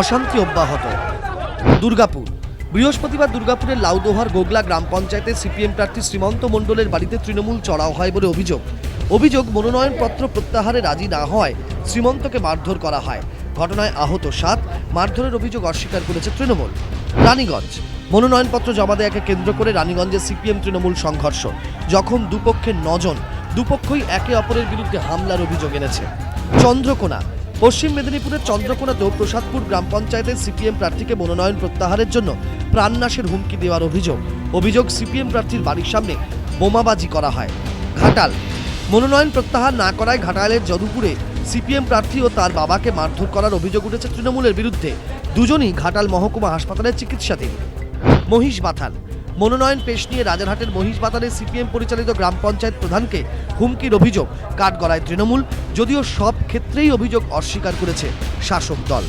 অশান্তি অব্যাহত। দুর্গাপুর। বৃহস্পতিবার দুর্গাপুরের লাউদোহার গোগলা গ্রাম পঞ্চায়েতে সিপিএম প্রার্থী শ্রীমন্ত মণ্ডলের বাড়িতে তৃণমূল চড়াও হয় বলে অভিযোগ। অভিযোগ মনোনয়নপত্র প্রত্যাহারে রাজি না হওয়ায় শ্রীমন্তকে মারধর করা হয়। ঘটনায় আহত সাত, মারধরের অভিযোগ অস্বীকার করেছে তৃণমূল। রানীগঞ্জ। মনোনয়নপত্র জমা দেয়াকে কেন্দ্র করে রানীগঞ্জে সিপিএম তৃণমূল সংঘর্ষ। যখন দুপক্ষের নজন, দুপক্ষই একে অপরের বিরুদ্ধে হামলার অভিযোগ এনেছে। চন্দ্রকোনা। পশ্চিম মেদিনীপুরের চন্দ্রকোনাতেও প্রসাদপুর গ্রাম পঞ্চায়েতের সিপিএম প্রার্থীকে মনোনয়ন প্রত্যাহারের জন্য প্রাণনাশের হুমকি দেওয়ার অভিযোগ। অভিযোগ সিপিএম প্রার্থীর বাড়ির সামনে বোমাবাজি করা হয়। ঘাটাল। মনোনয়ন প্রত্যাহার না করায় ঘাটালের যদুপুরে সিপিএম প্রার্থী ও তার বাবাকে মারধর করার অভিযোগ উঠেছে তৃণমূলের বিরুদ্ধে। দুজনই ঘাটাল মহকুমা হাসপাতালের চিকিৎসাধীন। মহিষ বাথান মনোনয়ন পেশ নিয়ে রাজারহাটের মহিষ বাতানের সিপিএম পরিচালিত গ্রাম পঞ্চায়েত প্রধানকে হুমকির অভিযোগ, কাঠগড়ায় তৃণমূল, যদিও সব ক্ষেত্রেই অভিযোগ অস্বীকার করেছে শাসক দল।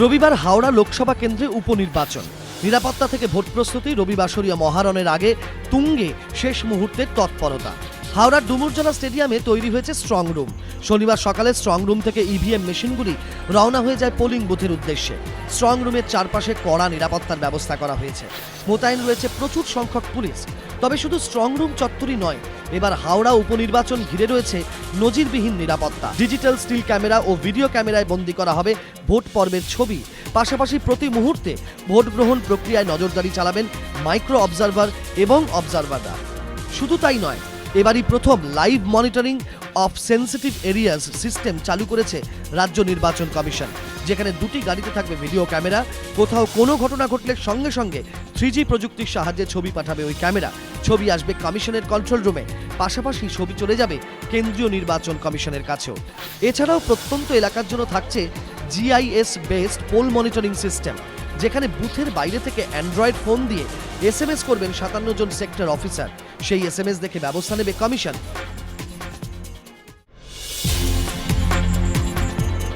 রবিবার হাওড়া লোকসভা কেন্দ্রে উপনির্বাচন। নিরাপত্তা থেকে ভোট প্রস্তুতি রবিবাসরীয় মহারণের আগে তুঙ্গে শেষ মুহূর্তের তৎপরতা। হাওড়ার ডুমুরজলা স্টেডিয়ামে তৈরি হয়েছে স্ট্রং রুম শনিবার সকালে স্ট্রং রুম থেকে ইভিএম মেশিনগুলি রওনা হয়ে যায় পোলিং বুথের উদ্দেশ্যে। স্ট্রং রুমের চারপাশে কড়া নিরাপত্তার ব্যবস্থা করা হয়েছে। মোতায়েন রয়েছে প্রচুর সংখ্যক পুলিশ। তবে শুধু স্ট্রং রুম চত্বরই নয়, এবার হাওড়া উপনির্বাচন ঘিরে রয়েছে নজিরবিহীন নিরাপত্তা। ডিজিটাল স্টিল ক্যামেরা ও ভিডিও ক্যামেরায় বন্দী করা হবে ভোট পর্বের ছবি। পাশাপাশি প্রতি মুহূর্তে ভোট গ্রহণ প্রক্রিয়ায় নজরদারি চালাবেন মাইক্রো অবজারভার এবং অবজারভাররা শুধু তাই নয় এবারই প্রথম live monitoring of sensitive areas system চালু করেছে রাজ্য নির্বাচন কমিশন, যেখানে দুটি গাড়িতে থাকবে ভিডিও ক্যামেরা কোথাও কোনো ঘটনা ঘটলে সঙ্গে সঙ্গে থ্রি প্রযুক্তির সাহায্যে ছবি পাঠাবে ওই ক্যামেরা ছবি আসবে কমিশনের কন্ট্রোল রুমে পাশাপাশি ছবি চলে যাবে কেন্দ্রীয় নির্বাচন কমিশনের কাছেও। এছাড়াও প্রত্যন্ত এলাকার জন্য থাকছে GIS based poll monitoring system যেখানে বুথের বাইরে থেকে অ্যান্ড্রয়েড ফোন দিয়ে এস করবেন সাতান্ন জন সেক্টর অফিসার। সেই এস দেখে ব্যবস্থা নেবে কমিশন।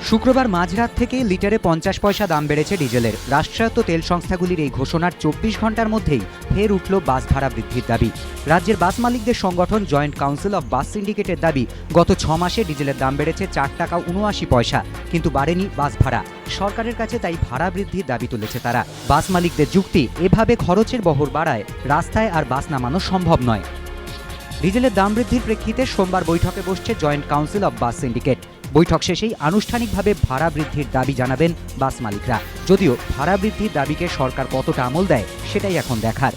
শুক্রবার মাঝরাত থেকে লিটারে পঞ্চাশ পয়সা দাম বেড়েছে ডিজেলের। রাষ্ট্রায়ত্ত তেল সংস্থাগুলির এই ঘোষণার চব্বিশ ঘণ্টার মধ্যেই ফের উঠল বাস ভাড়া বৃদ্ধির দাবি। রাজ্যের বাস মালিকদের সংগঠন জয়েন্ট কাউন্সিল অফ বাস সিন্ডিকেটের দাবি, গত ছ মাসে ডিজেলের দাম বেড়েছে চার টাকা উনআশি পয়সা, কিন্তু বাড়েনি বাস ভাড়া সরকারের কাছে তাই ভাড়া বৃদ্ধির দাবি তুলেছে তারা। বাস মালিকদের যুক্তি, এভাবে খরচের বহর বাড়ায় রাস্তায় আর বাস নামানো সম্ভব নয়। ডিজেলের দাম বৃদ্ধির প্রেক্ষিতে সোমবার বৈঠকে বসছে joint council of bus syndicate. বৈঠক শেষেই আনুষ্ঠানিকভাবে ভাড়া বৃদ্ধির দাবি জানাবেন বাস মালিকরা। যদিও ভাড়া বৃদ্ধির দাবিকে সরকার কতটা আমল দেয়, সেটাই এখন দেখার।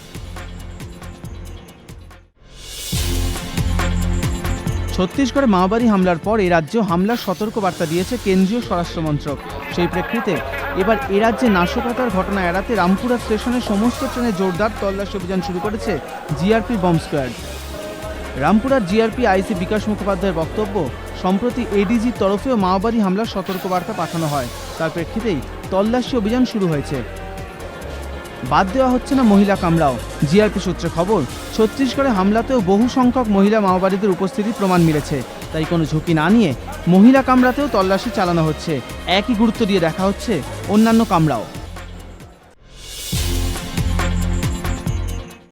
ছত্তিশগড়ে মাওবাদী হামলার পর এ রাজ্যেও হামলার সতর্কবার্তা দিয়েছে কেন্দ্রীয় স্বরাষ্ট্রমন্ত্রক সেই প্রেক্ষিতে এবার এ রাজ্যে নাশকতার ঘটনা এড়াতে রামপুরা স্টেশনে সমস্ত ট্রেনে জোরদার তল্লাশি অভিযান শুরু করেছে জিআরপি বম্ব স্কোয়াড। রামপুরার জিআরপি আইসি বিকাশ মুখোপাধ্যায়ের বক্তব্য সম্প্রতি এডিজির তরফেও মাওবাদী হামলার সতর্কবার্তা পাঠানো হয়। তার প্রেক্ষিতেই তল্লাশি অভিযান শুরু হয়েছে। বাদ দেওয়া হচ্ছে না মহিলা কামরাও। জিআরপি সূত্রে খবর, ছত্তিশগড়ে হামলাতেও বহু সংখ্যক মহিলা মাওবাদীদের উপস্থিতি প্রমাণ মিলেছে। তাই কোনো ঝুঁকি না নিয়ে মহিলা কামরাতেও তল্লাশি চালানো হচ্ছে। একই গুরুত্ব দিয়ে দেখা হচ্ছে অন্যান্য কামরাও।